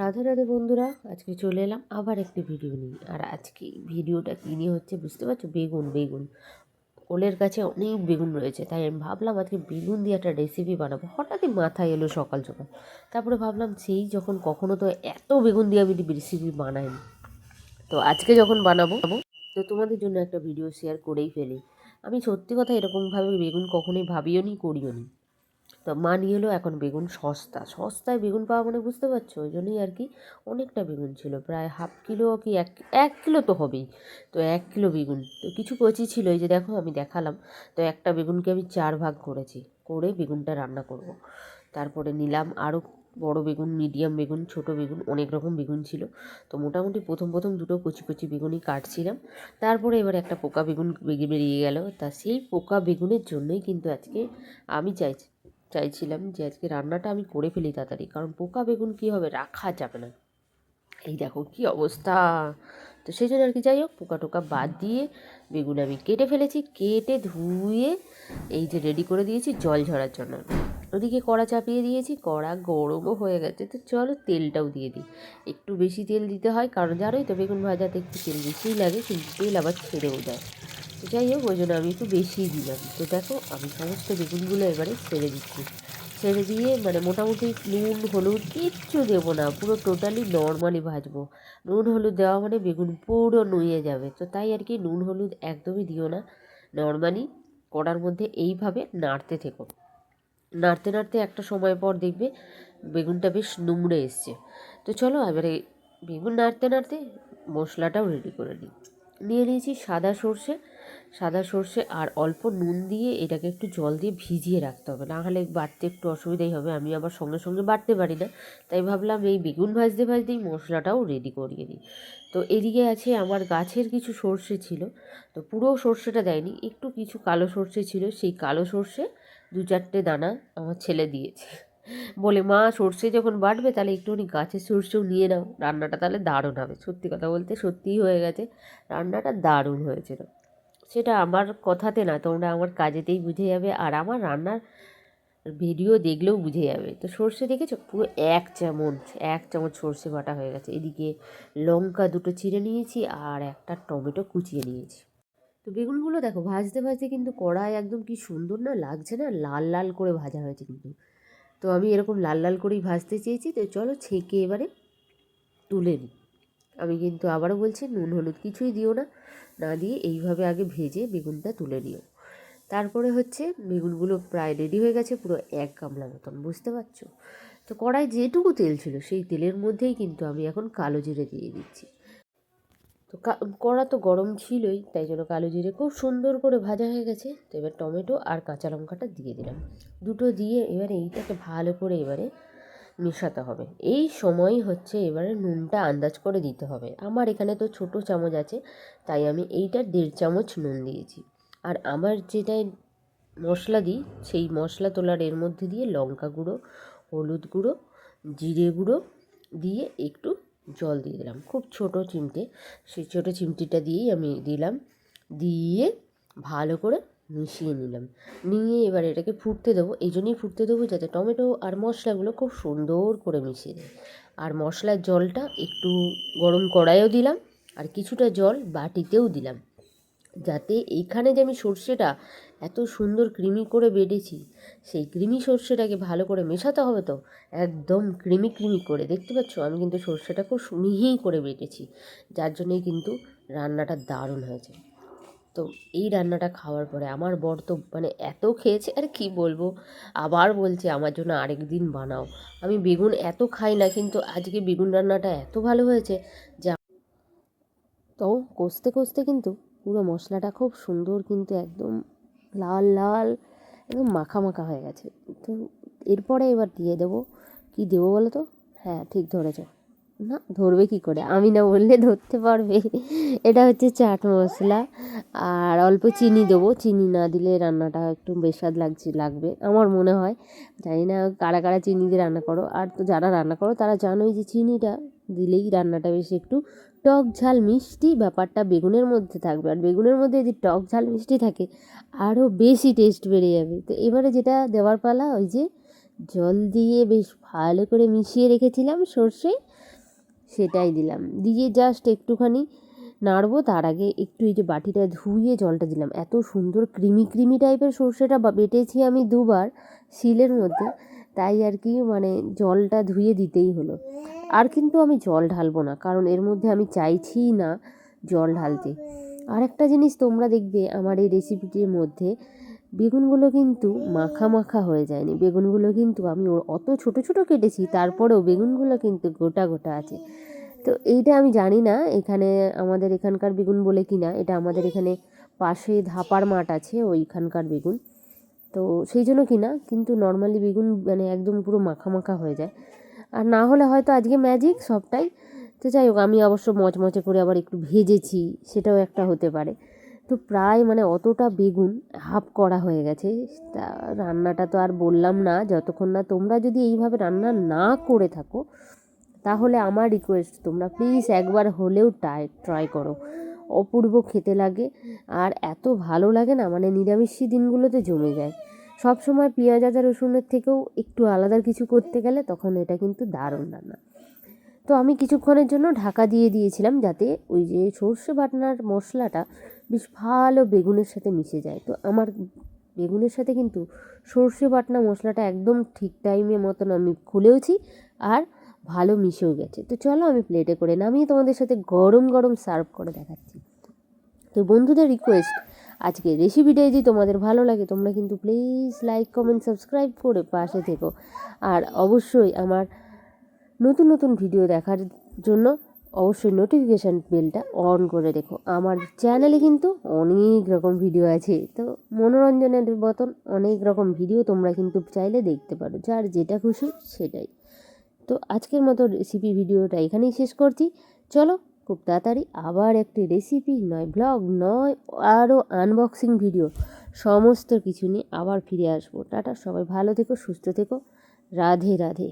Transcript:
রাধে রাধে বন্ধুরা, আজকে চলে এলাম আবার একটি ভিডিও নিয়ে। আর আজকে ভিডিওটা কী নিয়ে হচ্ছে বুঝতে পারছ? বেগুন বেগুন। কোলের কাছে অনেক বেগুন রয়েছে, তাই আমি ভাবলাম আজকে বেগুন দিয়ে একটা রেসিপি বানাবো। হঠাৎই মাথায় এলো সকাল সকাল। তারপরে ভাবলাম সেই যখন কখনো তো এত বেগুন দিয়ে আমি রেসিপি বানাইনি। তো আজকে যখন বানাবো, তো তোমাদের জন্য একটা ভিডিও শেয়ার করেই ফেলি। আমি সত্যি কথা এরকমভাবে বেগুন কখনোই ভাবিও নি, করিও নি। তো মা নিয়ে এলো এখন বেগুন সস্তা। সস্তায় বেগুন পাওয়া মানে বুঝতে পারছ? ওই জন্যই আর কি অনেকটা বেগুন ছিল। প্রায় হাফ কিলো কি এক এক কিলো তো হবেই। তো এক কিলো বেগুন। তো কিছু কচি ছিল, এই যে দেখো আমি দেখালাম। তো একটা বেগুনকে আমি চার ভাগ করেছি। করে বেগুনটা রান্না করব। তারপরে নিলাম আরও বড় বেগুন, মিডিয়াম বেগুন, ছোট বেগুন, অনেক রকম বেগুন ছিল। তো মোটামুটি প্রথম প্রথম দুটো কচি কচি বেগুনই কাটছিলাম। তারপরে এবার একটা পোকা বেগুন বেগে বেরিয়ে গেল। তা সেই পোকা বেগুনের জন্যই কিন্তু আজকে আমি চাইছি চাইছিলাম যে আজকে রান্নাটা আমি করে ফেলি তাড়াতাড়ি, কারণ পোকা বেগুন কী হবে রাখা যাবে না। এই দেখো কি অবস্থা। তো সেই জন্য আর কি, যাই হোক, পোকা টোকা বাদ দিয়ে বেগুন আমি কেটে ফেলেছি, কেটে ধুয়ে এই যে রেডি করে দিয়েছি জল ঝরার জন্য। ওদিকে কড়া চাপিয়ে দিয়েছি, কড়া গরমও হয়ে গেছে, তো চলো তেলটাও দিয়ে দিই। একটু বেশি তেল দিতে হয়, কারণ জানোই তো বেগুন ভাজাতে একটু তেল বেশিই লাগে, কিন্তু তেল আবার ছেড়েও দেয় যাই হোক, ওই জন্য আমি একটু বেশিই দিলাম। তো দেখো, আমি সমস্ত বেগুনগুলো এবারে ছেড়ে দিচ্ছি। ছেড়ে দিয়ে মানে মোটামুটি নুন, হলুদ কিচ্ছু দেবো না, পুরো টোটালি নর্মালি ভাজবো। নুন, হলুদ দেওয়া মানে বেগুন পুরো নুয়ে যাবে। তো তাই আর কি নুন, হলুদ একদমই দিও না। নর্মালি কড়ার মধ্যে এইভাবে নাড়তে থেকো। নাড়তে নাড়তে একটা সময় পর দেখবে বেগুনটা বেশ নুমড়ে এসছে। তো চলো, এবারে বেগুন নাড়তে নাড়তে মশলাটাও রেডি করে নিই। নিয়ে নিয়েছি সাদা সর্ষে। সাদা সর্ষে আর অল্প নুন দিয়ে এটাকে একটু জল দিয়ে ভিজিয়ে রাখতে হবে। না হলে বাটতে একটু অসুবিধাই হবে। আমি আবার সঙ্গে সঙ্গে বাটতে পারি না। তাই ভাবলাম এই বেগুন ভাজতে ভাজতেই মশলাটাও রেডি করিয়ে নিই তো এদিকে আছে আমার গাছের কিছু সর্ষে ছিল। তো পুরো সর্ষেটা দেয়নি। একটু কিছু কালো সর্ষে ছিল। সেই কালো সর্ষে দু চারটে দানা আমার ছেলে দিয়েছে। বলে, মা, সর্ষে যখন বাটবে তাহলে একটুখানি গাছের সর্ষেও নিয়ে নাও। রান্নাটা তাহলে দারুণ হবে। সত্যি কথা বলতে সত্যিই হয়ে গেছে। রান্নাটা দারুণ হয়েছিল। সেটা আমার কথাতে না তোমরা আমার কাজেতেই বুঝে যাবে আর আমার রান্নার ভিডিও দেখলেও বুঝে যাবে। তো সর্ষে দেখেছ? পুরো এক চামচ এক চামচ সর্ষে বাটা হয়ে গেছে। এদিকে লঙ্কা দুটো চিড়ে নিয়েছি আর একটা টমেটো কুচিয়ে নিয়েছি। তো বেগুনগুলো দেখো, ভাজতে ভাজতে কিন্তু কড়াই একদম কি সুন্দর না লাগছে না, লাল লাল করে ভাজা হয়েছে কিন্তু। তো আমি এরকম লাল লাল করেই ভাজতে চেয়েছি, তো চলো ছেঁকে এবারে তুলে নিই। আমি কিন্তু আবারও বলছি, নুন, হলুদ কিছুই দিও না। না দিয়ে এইভাবে আগে ভেজে বেগুনটা তুলে নিও। তারপরে হচ্ছে বেগুনগুলো প্রায় রেডি হয়ে গেছে, পুরো এক গামলা মতন, বুঝতে পারছ? তো কড়াই যেটুকু তেল ছিল, সেই তেলের মধ্যেই কিন্তু আমি এখন কালো জিরে দিয়ে দিচ্ছি। তো কড়া তো গরম ছিলই, তাই জন্য কালো জিরে খুব সুন্দর করে ভাজা হয়ে গেছে। তো এবার টমেটো আর কাঁচা লঙ্কাটা দিয়ে দিলাম। দুটো দিয়ে এবারে এইটাকে ভালো করে এবারে মেশাতে হবে। এই সময় হচ্ছে এবারে নুনটা আন্দাজ করে দিতে হবে। আমার এখানে তো ছোট চামচ আছে, তাই আমি এইটা দেড় চামচ নুন দিয়েছি। আর আমার যেটাই মশলা দিই, সেই মশলা তোলার এর মধ্যে দিয়ে লঙ্কা গুঁড়ো, হলুদ গুঁড়ো, জিরে গুঁড়ো দিয়ে একটু জল দিয়ে দিলাম। খুব ছোট চিমটে, সেই ছোটো চিমটিটা দিয়েই আমি দিলাম। দিয়ে ভালো করে মিশিয়ে নিলাম। নিয়ে এবার এটাকে ফুটতে দেবো। এই জন্যই ফুটতে দেবো যাতে টমেটো আর মশলাগুলো খুব সুন্দর করে মিশিয়ে দেয়। আর মশলার জলটা একটু গরম কড়াইও দিলাম আর কিছুটা জল বাটিতেও দিলাম। যাতে এইখানে যে আমি সর্ষেটা এত সুন্দর ক্রিমি করে বেটেছি, সেই ক্রিমি সর্ষেটাকে ভালো করে মেশাতে হবে তো? একদম ক্রিমি ক্রিমি করে। দেখতে পাচ্ছ? আমি কিন্তু সর্ষেটা খুব মিহি করে বেটেছি। যার জন্যই কিন্তু রান্নাটা দারুণ হয়েছে। তো এই রান্নাটা খাওয়ার পরে আমার বর তো মানে এত খেয়েছে, আর কি বলব? আবার বলছে, আমার জন্য আরেক দিন বানাও। আমি বেগুন এত খাই না, কিন্তু আজকে বেগুন রান্নাটা এত ভালো হয়েছে যে তো কষতে কষতে কিন্তু পুরো মশলাটা খুব সুন্দর কিন্তু একদম লাল লাল, একদম মাখা মাখা হয়ে গেছে। তো এরপরে এবার দিয়ে দেবো। কি দেবো বলো তো? হ্যাঁ ঠিক ধরেছ। না, ধরবে কি করে? আমি না বললে ধরতে পারবে। এটা হচ্ছে চাট মশলা। আর অল্প চিনি দেবো। চিনি না দিলে রান্নাটা একটু বেস্বাদ লাগছে, লাগবে। আমার মনে হয়, জানি না কারা কারা চিনি দিয়ে রান্না করো। আর তো যারা রান্না করো, তারা জানোই যে চিনিটা দিলেই রান্নাটা বেশি একটু টক ঝাল মিষ্টি ব্যাপারটা বেগুনের মধ্যে থাকবে। আর বেগুনের মধ্যে যদি টক ঝাল মিষ্টি থাকে আরও বেশি টেস্ট বেড়ে যাবে। তো এবারে যেটা দেওয়ার পালা, ওই যে জল দিয়ে বেশ ভালো করে মিশিয়ে রেখেছিলাম সর্ষে। সেটাই দিলাম। দিয়ে জাস্ট একটুখানি নাড়বো, তার আগে একটু এই যে বাটিটা ধুয়ে জলটা দিলাম। এত সুন্দর ক্রিমি ক্রিমি টাইপের সর্ষেটা বেটেছি আমি দুবার শিলের মধ্যে, তাই আর কি মানে জলটা ধুয়ে দিতেই হলো। আর কিন্তু আমি জল ঢালবো না, কারণ এর মধ্যে আমি চাইছি না জল ঢালতে। আরেকটা জিনিস তোমরা দেখবে আমার এই রেসিপিটির মধ্যে বেগুনগুলো কিন্তু মাখা মাখা হয়ে যায়নি। বেগুনগুলো কিন্তু আমি অত ছোট ছোট কেটেছি, তারপরেও বেগুনগুলো কিন্তু গোটা গোটা আছে। তো এইটা আমি জানি না, এখানে আমাদের এখানকার বেগুন বলে কি না, এটা আমাদের এখানে পাশে ধাপার মাঠ আছে, ওইখানকার বেগুন। তো সেই জন্য কি না, কিন্তু নর্মালি বেগুন মানে একদম পুরো মাখা মাখা হয়ে যায়। আর না হলে হয়তো আজকে ম্যাজিক সবটাই। তো যাই হোক, আমি অবশ্য মচমচে করে আবার একটু ভেজেছি, সেটাও একটা হতে পারে। তো প্রায় মানে অতটা বেগুন হাফ করা হয়ে গেছে। তা রান্নাটা তো আর বললাম না, যতক্ষণ না তোমরা যদি এইভাবে রান্না না করে থাকো, তাহলে আমার রিকোয়েস্ট তোমরা প্লিজ একবার হলেও ট্রাই ট্রাই করো। অপূর্ব খেতে লাগে, আর এত ভালো লাগে না মানে নিরামিষি দিনগুলোতে জমে যায়। সব সময় পেঁয়াজ, আদা, রসুনের থেকেও একটু আলাদা কিছু করতে গেলে তখন এটা কিন্তু দারুণ রান্না। তো আমি কিছুক্ষণের জন্য ঢাকা দিয়ে দিয়েছিলাম যাতে ওই যে সর্ষে বাটনার মশলাটা বেশ ভালো বেগুনের সাথে মিশে যায়। তো আমার বেগুনের সাথে কিন্তু সর্ষে বাটনা মশলাটা একদম ঠিক টাইমে মতন আমি খুলেওছি আর ভালো মিশেও গেছে। তো চলো আমি প্লেটে করে নামিয়ে তোমাদের সাথে গরম গরম সার্ভ করে দেখাচ্ছি। তো বন্ধুদের রিকোয়েস্ট আজকে রেসিপিটা যদি তোমাদের ভালো লাগে, তোমরা কিন্তু প্লিজ লাইক কমেন্ট সাবস্ক্রাইব করে পাশে থেকো। আর অবশ্যই আমার নতুন নতুন ভিডিও দেখার জন্য অবশ্যই নোটিফিকেশান বেলটা অন করে রেখো। আমার চ্যানেলে কিন্তু অনেক রকম ভিডিও আছে। তো মনোরঞ্জনের মতন অনেক রকম ভিডিও তোমরা কিন্তু চাইলে দেখতে পারো, যার যেটা খুশি সেটাই। তো আজকের মতো রেসিপি ভিডিওটা এখানেই শেষ করছি। চলো খুব তাড়াতাড়ি আবার একটি রেসিপি নয় ব্লগ নয় আরও আনবক্সিং ভিডিও সমস্ত কিছু নিয়ে আবার ফিরে আসব। টাটা, সবাই ভালো থেকো, সুস্থ থেকো। রাধে রাধে।